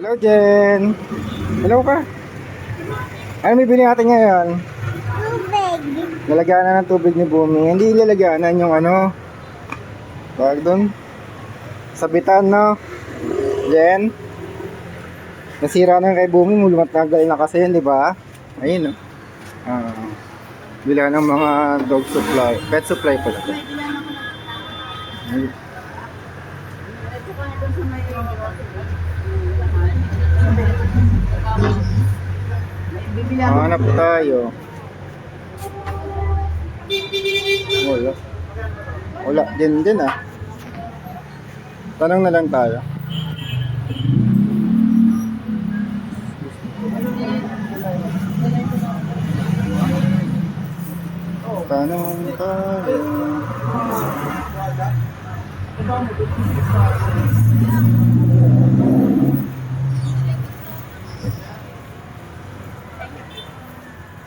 Hello, Jen. Hello ka. Ano may bili natin ngayon? Tubig. Lalagyanan ng tubig ni Bumi. Hindi lalagyanan yung ano. Tawag doon. Sabitan, no? Jen. Nasira na yung kay Bumi. Matagal na kasi yun, di ba? Ayun, no? Ah. Bila ng mga dog supply. Pet supply pala. Ayun. Hanap tayo. Wala. Wala din din ah. Tanong na lang tayo. Tanong tayo.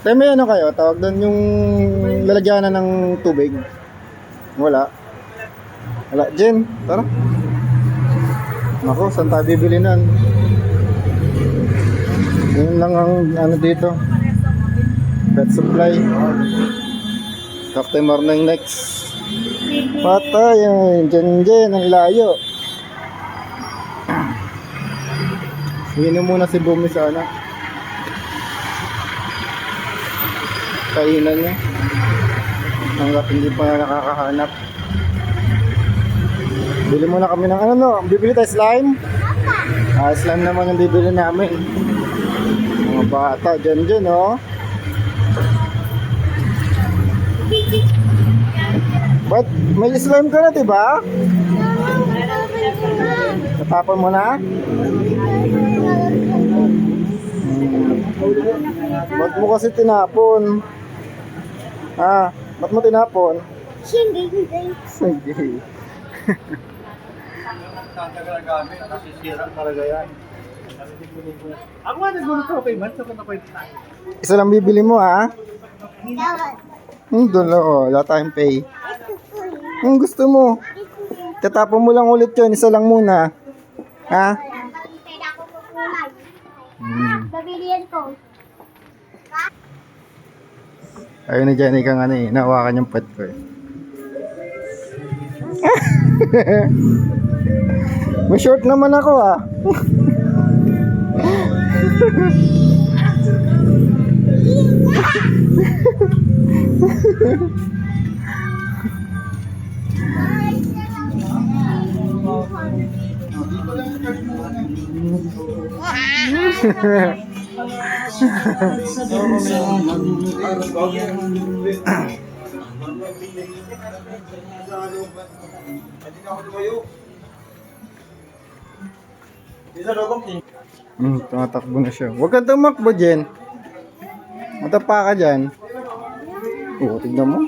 Tayo may ano kayo, tawag doon yung lalagyanan ng tubig. Wala. Wala. Jen, tara. Nako, saan tayo bibili nun? Yun lang ang ano dito. Pet supply. Captain Morning next. Patay, ay, Jen Jen, ang layo. Inom muna si Bumi sa ano. Kainan niya. Hanggat hindi pa nakakahanap. Bili muna kami ng ano no? Bibili tayo slime? Ah, slime naman yung bibili namin. Mga bata dyan dyan oh. Ba't may slime ka na diba? Natapon mo na? Ba't mo kasi tinapon? Ah, ba't mo tinapon? Hindi, hindi. Sige. Ako nga nagulat ako kay Mans, ako na. Isa lang bibili mo ha? Dapat. Hmm, doon lang oh. Wala tayong pay. Kung gusto mo. Tatapon mo lang ulit yun. Isa lang muna. Ha? Hmm. Babilihan ko. Ayun na dyan, ikaw ano eh. Nahawakan yung pet ko eh. May short naman ako ah. Hmm, tumatakbo na siya. Huwag kang tumakbo, Jen. Matapa ka dyan. Oo, tignan mo.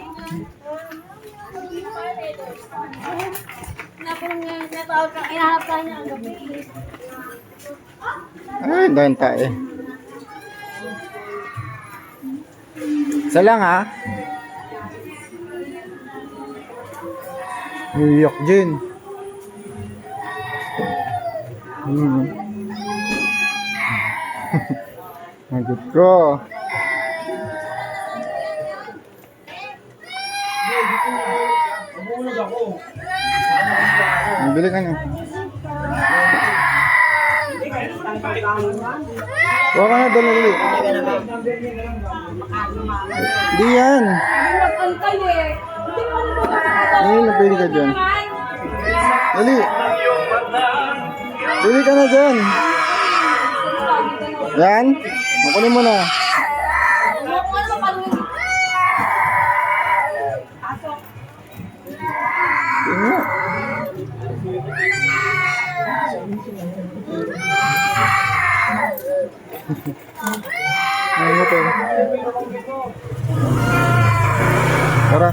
Ay, dahil tayo. Isa lang ha. Iyak, Jen. Hmm. Magot ko. Umulog ako. Bili ka na. Huwag ka na doon ulit. Hindi yan. Nagpantay eh. Hindi mo ka dyan. Dali. Pili ka na dyan. Yan. Makunin mo na. Tingnan. Ano to? Tara.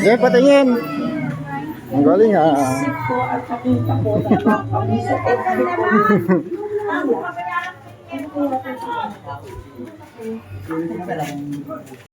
Diyan, patingin. Ang galing ah. Talagang